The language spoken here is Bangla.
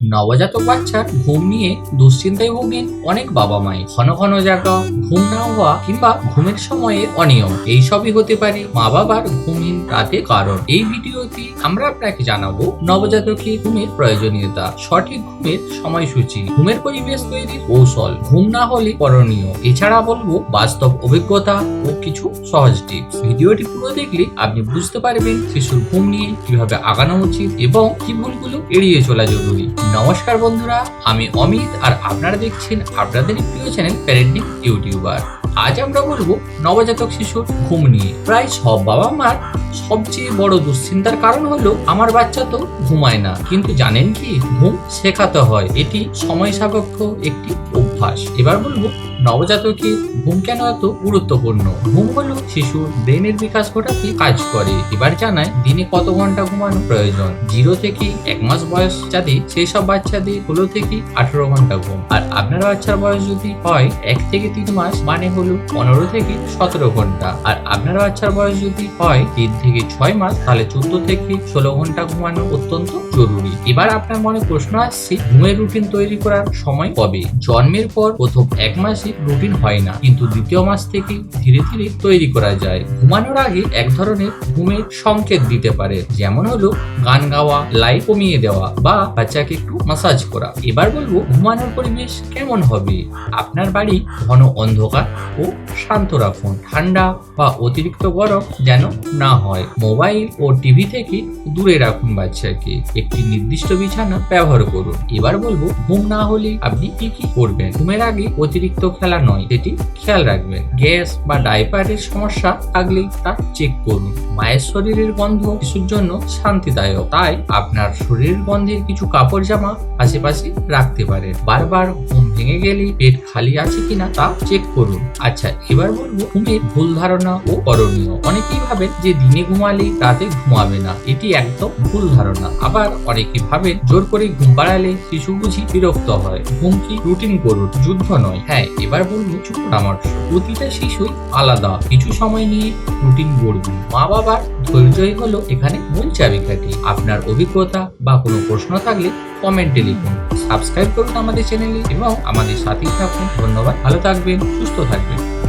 নবজাতক বাচ্চার ঘুম নিয়ে দুশ্চিন্তায় ভোগেন অনেক বাবা মাই ঘন ঘন জাগা, ঘুম না হওয়া কিংবা ঘুমের সময়ে অনিয়ম, এইসবই হতে পারে মা বাবার ঘুমহীন রাতে কারণ। এই ভিডিওতে আমরা আপনাকে জানাব নবজাতকের ঘুমের প্রয়োজনীয়তা, সঠিক ঘুমের সময়সূচি, ঘুমের পরিবেশ তৈরির কৌশল, ঘুম না হলে করণীয়। এছাড়া বলব বাস্তব অভিজ্ঞতা ও কিছু সহজ টিপস। ভিডিওটি পুরো দেখলে আপনি বুঝতে পারবেন শিশুর ঘুম নিয়ে কীভাবে আগানো উচিত এবং কি ভুলগুলো এড়িয়ে চলা জরুরি। নমস্কার বন্ধুরা, আমি অমিত আর আপনারা দেখছেন আপনাদের প্রিয় চ্যানেল প্যারেন্টিং ইউটিউবার। আজ আমরা বলব নবজাতক শিশুর ঘুম নিয়ে। প্রায় সব বাবা মার সবচেয়ে বড় দুশ্চিন্তার কারণ হলো, আমার বাচ্চা তো ঘুমায় না। কিন্তু জানেন কি? ঘুম শেখাতে হয়। এটি সময় সাপেক্ষ একটি অভ্যাস। এবার বলব নবজাতকের ঘুম কেন এত গুরুত্বপূর্ণ? ঘুম হলো শিশুর ব্রেনের বিকাশ ঘটাতে কাজ করে। এবার জানায় দিনে কত ঘণ্টা ঘুমানো প্রয়োজন? জিরো থেকে এক মাস বয়স যাতে সেই সব বাচ্চাদের ষোলো থেকে আঠারো ঘণ্টা ঘুম। আর আপনার বাচ্চার বয়স যদি হয়, এক থেকে তিন মাস মানে হলো পনেরো থেকে সতেরো ঘণ্টা। আর আপনার বাচ্চার বয়স যদি হয়, তিন থেকে ছয় মাস, তাহলে চোদ্দ থেকে ষোলো ঘণ্টা ঘুমানো অত্যন্ত জরুরি। এবার আপনার মনে প্রশ্ন আসছে, ঘুমের রুটিন তৈরি করার সময় কবে? জন্মের পর প্রথম এক মাসে রুটিন হয় না। কিন্তু দ্বিতীয় মাস থেকে ধীরে ধীরে তৈরি করা যায়। ঘুমানোর আগে এক ধরনের ঘুমের সংকেত দিতে পারে। যেমন হলো গান গাওয়া লাইট কমিয়ে দেওয়া বা বাচ্চাকে একটু মাসাজ করা। এবার বলব ঘুমানোর পরিবেশ কেমন হবে? আপনার বাড়ি ঘন অন্ধকার ও শান্ত রাখুন। ঠান্ডা বা অতিরিক্ত গরম যেন না হয়। মোবাইল ও টিভি থেকে দূরে রাখুন বাচ্চাকে। একটি নির্দিষ্ট বিছানা ব্যবহার করুন। এবার বলব ঘুম না হলে আপনি কি কি করবেন? ঘুমের আগে অতিরিক্ত খেলা নয় সেটি খেয়াল রাখবেন। গ্যাস বা ডাইপারের সমস্যা থাকলেই তা চেক করুন। মায়ের শরীরের গন্ধ শিশুর জন্য শান্তিদায়ক। তাই আপনার শরীরের গন্ধের কিছু কাপড় জামা আশেপাশে রাখতে পারেন। বারবার ঘুম ভেঙে গেলে পেট খালি আছে কিনা তা চেক করুন। আচ্ছা এবার বলব ঘুমের ভুল ধারণা ও করণীয় অনেকেই ভাবেন যে দিনে ঘুমালে রাতে ঘুমাবে না। এটি একদম ভুল ধারণা। আবার অনেকে ভাবেন জোর করে ঘুম পাড়ালে শিশু বুঝি বিরক্ত হয়। ঘুম কি রুটিন করুন যুদ্ধ নয়। হ্যাঁ এবার বলব কিছু পরামর্শ প্রতিটা শিশুই আলাদা। কিছু সময় নিয়ে রুটিন গড়বে। মা বাবার ধৈর্যই হলো এখানে মূল চাবিকাঠি। আপনার অভিজ্ঞতা বা কোনো প্রশ্ন থাকলে কমেন্টে লিখুন। সাবস্ক্রাইব করুন আমাদের চ্যানেলে এবং আমাদের সাথেই থাকুন। ধন্যবাদ। ভালো থাকবেন, সুস্থ থাকবেন।